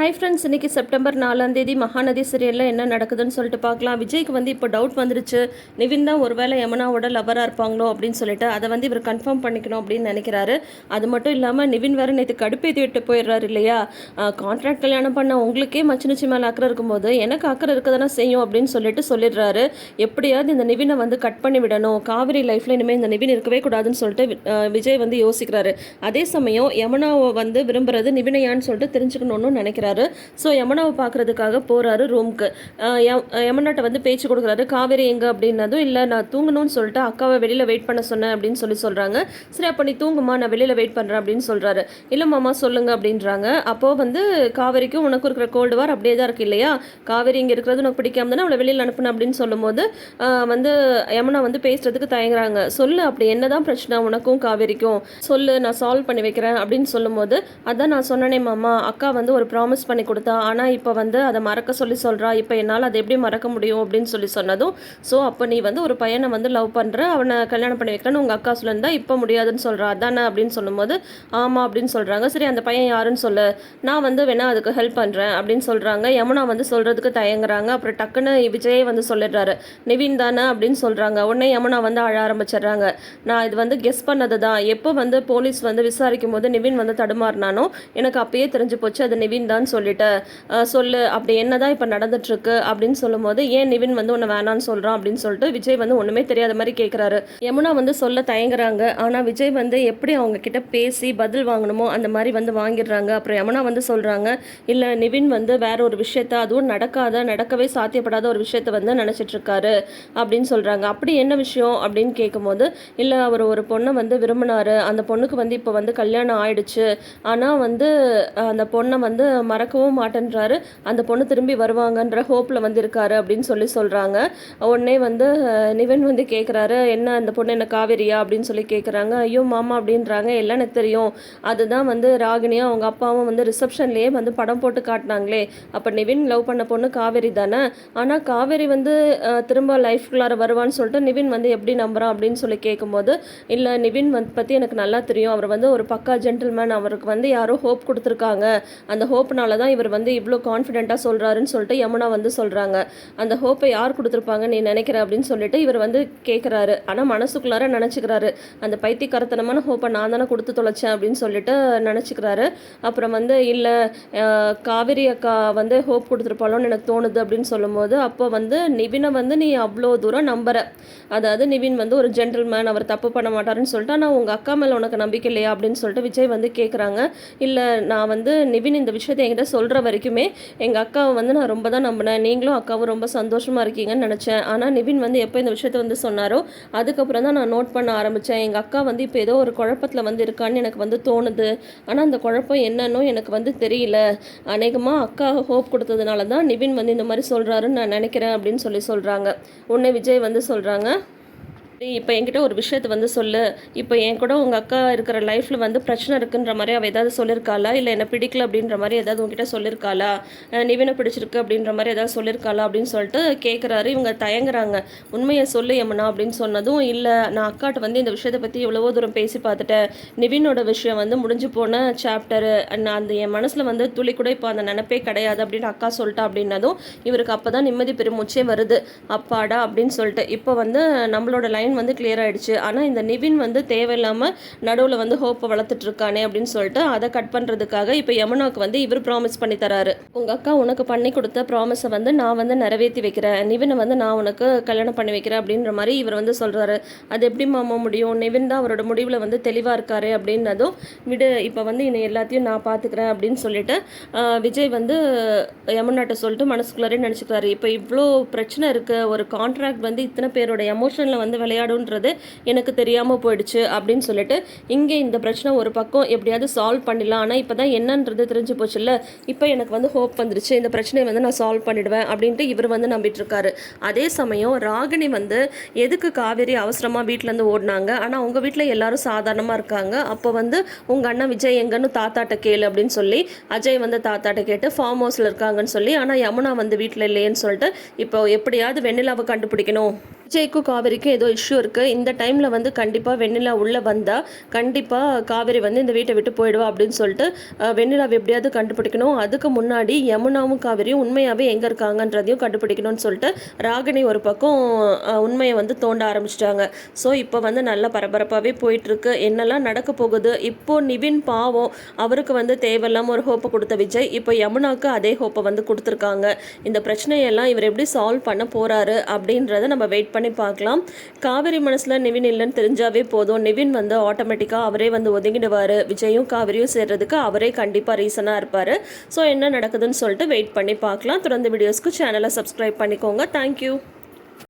Hi friends இன்னைக்கு September நாலாம் தேதி மகாநதி சீரியலில் என்ன நடக்குதுன்னு சொல்லிட்டு பார்க்கலாம். விஜய்க்கு வந்து இப்போ டவுட் வந்துருச்சு. நிவின் தான் ஒருவேளை யமுனாவோட லவராக இருப்பாங்களோ அப்படின்னு சொல்லிட்டு அதை வந்து இவர் கன்ஃபார்ம் பண்ணிக்கணும் அப்படின்னு நினைக்கிறாரு. அது மட்டும் இல்லாமல் நிவின் வேறு நேற்று கடுப்பேற்றி விட்டு போயிடுறாரு இல்லையா? கான்ட்ராக்ட் கல்யாணம் பண்ண உங்களுக்கே மச்சினுச்சி மேலே அக்கறை இருக்கும்போது எனக்கு அக்கறை இருக்க தானே செய்யும் அப்படின்னு சொல்லிட்டு சொல்லிடுறாரு. எப்படியாவது இந்த நிவினை வந்து கட் பண்ணி விடணும். காவிரி லைஃப்பில் இனிமேல் இந்த நிவின் இருக்கவே கூடாதுன்னு சொல்லிட்டு விஜய் வந்து யோசிக்கிறாரு. அதே சமயம் யமுனாவை வந்து விரும்புறது நிவினையான்னு சொல்லிட்டு தெரிஞ்சுக்கணும்னு நினைக்கிறாரு. ஸோ யமுனாவை பார்க்கறதுக்காக போகிறாரு ரூம்க்கு யமுனாட்ட வந்து பேச்சு கொடுக்குறாரு. காவேரி எங்கே? அப்படின்னதும் இல்லை நான் தூங்கணும்னு சொல்லிட்டு அக்காவை வெளியில் வெயிட் பண்ண சொன்னேன் அப்படின்னு சொல்லி சொல்கிறாங்க சரி அப்போ நீ தூங்குமா? நான் வெளியில் வெயிட் பண்ணுறேன் அப்படின்னு சொல்கிறாரு இல்லை மாமா சொல்லுங்க அப்படின்றாங்க. அப்போது வந்து காவேரிக்கும் உனக்கு இருக்கிற கோல்டு வார் அப்படியே தான் இருக்கு இல்லையா? காவேரி இங்கே இருக்கிறது உனக்கு பிடிக்காம தானே அவளை வெளியில் அனுப்புனேன் அப்படின்னு சொல்லும்போது வந்து யமுனா வந்து பேசுறதுக்கு தயங்குறாங்க. சொல்லு அப்படி என்னதான் பிரச்சனை உனக்கும் காவேரிக்கும்? சொல்லு நான் சால்வ் பண்ணி வைக்கிறேன் அப்படின்னு சொல்லும்போது அதான் நான் சொன்னனே மாமா. அக்கா வந்து ஒரு ப்ராமிஸ் பண்ணி கொடுத்தா ஆனால் இப்போ வந்து அதை மறக்க சொல்லி சொல்கிறா இப்போ என்னால் அதை எப்படி மறக்க முடியும் அப்படின்னு சொல்லி சொன்னதும் ஸோ அப்போ நீ வந்து ஒரு பையனை வந்து லவ் பண்ணுற அவனை கல்யாணம் பண்ணி வைக்கிறேன்னு உங்கள் அக்கா சொல்லியிருந்தா இப்போ முடியாதுன்னு சொல்கிறா அதானே? அப்படின்னு சொல்லும்போது ஆமாம் அப்படின்னு சொல்கிறாங்க சரி அந்த பையன் யாருன்னு சொல்லு. நான் வந்து வேணா அதுக்கு ஹெல்ப் பண்ணுறேன் அப்படின்னு சொல்கிறாங்க யமுனா வந்து சொல்கிறதுக்கு தயங்குறாங்க. அப்புறம் டக்குன்னு விஜயே வந்து சொல்லிடுறாரு. நிவின் தானே? அப்படின்னு சொல்கிறாங்க உடனே யமுனா வந்து அழ ஆரம்பிச்சிடுறாங்க. நான் இது வந்து கெஸ் பண்ணது தான் எப்போ வந்து போலீஸ் வந்து விசாரிக்கும் போது நிவின் வந்து தடுமாறினானோ எனக்கு அப்பயே தெரிஞ்சு போச்சு அது நிவின் தான் சொல்லிட்டு சொல்லு அப்படி என்னதான் இப்போ நடந்துட்டுருக்கு அப்படின்னு சொல்லும்போது ஏன் நிவின் வந்து உன்னை வேணான்னு சொல்கிறான் அப்படின்னு சொல்லிட்டு விஜய் வந்து ஒன்றுமே தெரியாத மாதிரி கேட்குறாரு யமுனா வந்து சொல்ல தயங்குறாங்க. ஆனால் விஜய் வந்து எப்படி அவங்க கிட்ட பேசி பதில் வாங்கணுமோ அந்த மாதிரி வந்து வாங்கிடுறாங்க. அப்புறம் யமுனா வந்து சொல்கிறாங்க இல்லை நிவின் வந்து வேற ஒரு விஷயத்த அதுவும் நடக்காத நடக்கவே சாத்தியப்படாத ஒரு விஷயத்த வந்து நினச்சிட்ருக்காரு அப்படின்னு சொல்கிறாங்க அப்படி என்ன விஷயம் அப்படின்னு கேட்கும்போது இல்லை அவர் ஒரு பொண்ணை வந்து விரும்பினாரு. அந்த பொண்ணுக்கு வந்து இப்போ வந்து கல்யாணம் ஆயிடுச்சு. ஆனால் வந்து அந்த பொண்ணை வந்து மறக்கவும் மாட்டேன்றாரு. அந்த பொண்ணு திரும்பி வருவாங்கன்ற ஹோப்பில் வந்திருக்காரு அப்படின்னு சொல்லி சொல்கிறாங்க உடனே வந்து நிவன் நிவின் வந்து கேட்குறாரு என்ன அந்த பொண்ணு என்ன காவேரியா? அப்படின்னு சொல்லி கேட்குறாங்க ஐயோ மாமா அப்படின்றாங்க. எல்லாம் எனக்கு தெரியும். அதுதான் வந்து ராகினியும் அவங்க அப்பாவும் வந்து ரிசப்ஷன்லேயே வந்து படம் போட்டு காட்டினாங்களே. அப்போ நிவின் லவ் பண்ண பொண்ணு காவேரி தானே? ஆனால் காவேரி வந்து திரும்ப லைஃப்குள்ளார வருவான்னு சொல்லிட்டு நிவின் வந்து எப்படி நம்புறான் அப்படின்னு சொல்லி கேட்கும்போது இல்லை நிவின் வந்து பற்றி எனக்கு நல்லா தெரியும். அவர் வந்து ஒரு பக்கா ஜென்டில்மேன் அவருக்கு வந்து யாரோ ஹோப் கொடுத்துருக்காங்க. அந்த ஹோப் ஹோப்னால தான் இவர் வந்து இவ்வளோ கான்ஃபிடென்ட்டாக சொல்கிறாருன்னு சொல்லிட்டு யமுனா வந்து சொல்கிறாங்க அந்த ஹோப்பை யார் கொடுத்துருப்பாங்க நீ நினைக்கிற அப்படின்னு சொல்லிட்டு இவர் வந்து கேட்குறாரு ஆனால் மனசுக்குள்ளார நினச்சிக்கிறாரு. அந்த பைத்தியக்காரத்தனமான ஹோப்பை நான் தானே கொடுத்து தொலைச்சேன் அப்படின்னு சொல்லிட்டு நினச்சிக்கிறாரு. அப்புறம் வந்து இல்லை காவேரி அக்கா வந்து ஹோப் கொடுத்துருப்பாளோன்னு எனக்கு தோணுது அப்படின்னு சொல்லும்போது அப்போ வந்து நிவினை வந்து நீ அவ்வளோ தூரம் நம்புற. அதாவது நிவின் வந்து ஒரு ஜென்டில்மேன் அவர் தப்பு பண்ண மாட்டாருன்னு சொல்லிட்டு ஆனால் உங்கள் அக்கா மேலே உனக்கு நம்பிக்கை இல்லையா? அப்படின்னு சொல்லிட்டு விஜய் வந்து கேட்குறாங்க இல்லை நான் வந்து நிவின் இந்த விஷயத்தை என்கிட்ட சொல்கிற வரைக்குமே எங்கள் அக்காவை வந்து நான் ரொம்ப தான் நம்பினேன். நீங்களும் அக்காவும் ரொம்ப சந்தோஷமாக இருக்கீங்கன்னு நினச்சேன். ஆனால் நிவின் வந்து எப்போ இந்த விஷயத்தை வந்து சொன்னாரோ அதுக்கப்புறம் தான் நான் நோட் பண்ண ஆரம்பித்தேன் எங்கள் அக்கா வந்து இப்போ ஏதோ ஒரு குழப்பத்தில் வந்து இருக்கான்னு எனக்கு வந்து தோணுது. ஆனால் அந்த குழப்பம் என்னன்னு எனக்கு வந்து தெரியல. அநேகமாக அக்கா ஹோப் கொடுத்ததுனால தான் நிவின் வந்து இந்த மாதிரி சொல்கிறாருன்னு நான் நினைக்கிறேன் அப்படின்னு சொல்லி சொல்கிறாங்க உன்னை விஜய் வந்து சொல்கிறாங்க இப்போ என்கிட்ட ஒரு விஷயத்தை வந்து சொல்லு. இப்போ என் கூட உங்கள் அக்கா இருக்கிற லைஃப்பில் வந்து பிரச்சனை இருக்குன்ற மாதிரி அவள் ஏதாவது சொல்லியிருக்காளா இல்லை என்னை பிடிக்கல அப்படின்ற மாதிரி ஏதாவது உங்ககிட்ட சொல்லியிருக்காளா நிவினை பிடிச்சிருக்கு அப்படின்ற மாதிரி ஏதாவது சொல்லியிருக்காளா அப்படின்னு சொல்லிட்டு கேட்குறாரு இவங்க தயங்குறாங்க. உண்மையை சொல்லு எம்மனா அப்படின்னு சொன்னதும் இல்லை நான் அக்காட்ட வந்து இந்த விஷயத்தை பற்றி எவ்வளவோ தூரம் பேசி பார்த்துட்டேன். நிவினோட விஷயம் வந்து முடிஞ்சு போன சாப்டரு நான் அந்த என் மனசில் வந்து துளி கூட இப்போ அந்த நினப்பே கிடையாது அப்படின்னு அக்கா சொல்லிட்டா அப்படின்னதும் இவருக்கு அப்போ தான் நிம்மதி பெருமூச்சே வருது. அப்பாடா அப்படின்னு சொல்லிட்டு. இப்போ வந்து நம்மளோட லைன் வந்து கிளியர் ஆயிடுச்சு. ஆனால் இந்த நிவின் வந்து தேவையில்லாமல் நடுவில் வந்து ஹோப்பை வளர்த்துட்டு இருக்கானே அப்படின்னு சொல்லிட்டு அதை கட் பண்ணுறதுக்காக இப்போ யமுனாவுக்கு வந்து இவர் ப்ராமிஸ் பண்ணி தராரு. உங்கள் அக்கா உனக்கு பண்ணி கொடுத்த ப்ராமிஸை வந்து நான் வந்து நிறைவேற்றி வைக்கிறேன். நிவினை வந்து நான் உனக்கு கல்யாணம் பண்ணி வைக்கிறேன் அப்படின்ற மாதிரி இவர் வந்து சொல்கிறாரு அது எப்படி மாமா முடியும்? நிவின் தான் அவரோட முடிவில் வந்து தெளிவாக இருக்காரு அப்படின்னதும் விடு இப்போ வந்து இன்னும் எல்லாத்தையும் நான் பார்த்துக்கிறேன் அப்படின்னு சொல்லிட்டு விஜய் வந்து யமுனாட்ட சொல்லிட்டு மனசுக்குள்ளாரே நினச்சிக்கிறாரு இப்போ இவ்வளோ பிரச்சனை இருக்குது ஒரு கான்ட்ராக்ட் வந்து இத்தனை பேரோட எமோஷனில் வந்து விளையாடுன்றது எனக்கு தெரியாமல் போயிடுச்சு அப்படின்னு சொல்லிட்டு இங்கே இந்த பிரச்சனை ஒரு பக்கம் எப்படியாவது சால்வ் பண்ணிடலாம். ஆனால் இப்போ தான் என்னன்றது தெரிஞ்சு போச்சுல்ல. இப்போ எனக்கு வந்து ஹோப் வந்துருச்சு. இந்த பிரச்சனையை வந்து நான் சால்வ் பண்ணிடுவேன் அப்படின்ட்டு இவர் வந்து நம்பிட்டு இருக்காரு அதே சமயம் ராகினி வந்து எதுக்கு காவேரி அவசரமாக வீட்டிலேருந்து ஓடினாங்க? ஆனால் உங்கள் வீட்டில் எல்லாரும் சாதாரணமாக இருக்காங்க. அப்போ வந்து உங்கள் அண்ணன் விஜய் எங்கன்னு தாத்தாட்ட கேளு அப்படின்னு சொல்லி அஜய் வந்து தாத்தாட்ட கேட்டு ஃபார்ம் ஹவுஸில் இருக்காங்கன்னு சொல்லி ஆனால் யமுனா வந்து வீட்டில் இல்லையேன்னு சொல்லிட்டு இப்போ எப்படியாவது வெண்ணிலாவை கண்டுபிடிக்கணும். விஜய்க்கும் காவேரிக்கும் ஏதோ இஷ்யூ இருக்குது இந்த டைமில் வந்து கண்டிப்பாக வெண்ணிலா உள்ளே வந்தால் கண்டிப்பாக காவேரி வந்து இந்த வீட்டை விட்டு போயிடுவா அப்படின்னு சொல்லிட்டு வெண்ணிலாவை எப்படியாவது கண்டுபிடிக்கணும். அதுக்கு முன்னாடி யமுனாவும் காவேரியும் உண்மையாகவே எங்கே இருக்காங்கன்றதையும் கண்டுபிடிக்கணும்னு சொல்லிட்டு ராகினி ஒரு பக்கம் உண்மையை வந்து தோண்ட ஆரம்பிச்சிட்டாங்க. ஸோ இப்போ வந்து நல்லா பரபரப்பாகவே போயிட்டுருக்கு. என்னெல்லாம் நடக்க போகுது? இப்போது நிவின் பாவம் அவருக்கு வந்து தேவையில்லாமல் ஒரு ஹோப்பை கொடுத்த விஜய் இப்போ யமுனாவுக்கு அதே ஹோப்பை வந்து கொடுத்துருக்காங்க. இந்த பிரச்சனையெல்லாம் இவர் எப்படி சால்வ் பண்ண போகிறாரு அப்படின்றத நம்ம வெயிட் பண்ணி பார்க்கலாம். காவேரி மனசில் நிவின் இல்லைன்னு தெரிஞ்சாவே போதும். நிவின் வந்து ஆட்டோமேட்டிக்காக அவரே வந்து ஒதுங்கிடுவார். விஜயும் காவேரியும் சேர்றதுக்கு அவரே கண்டிப்பாக ரீசனாக இருப்பார். ஸோ என்ன நடக்குதுன்னு சொல்லிட்டு வெயிட் பண்ணி பார்க்கலாம். தொடர்ந்து வீடியோஸ்க்கு சேனலை சப்ஸ்கிரைப் பண்ணிக்கோங்க. தேங்க்யூ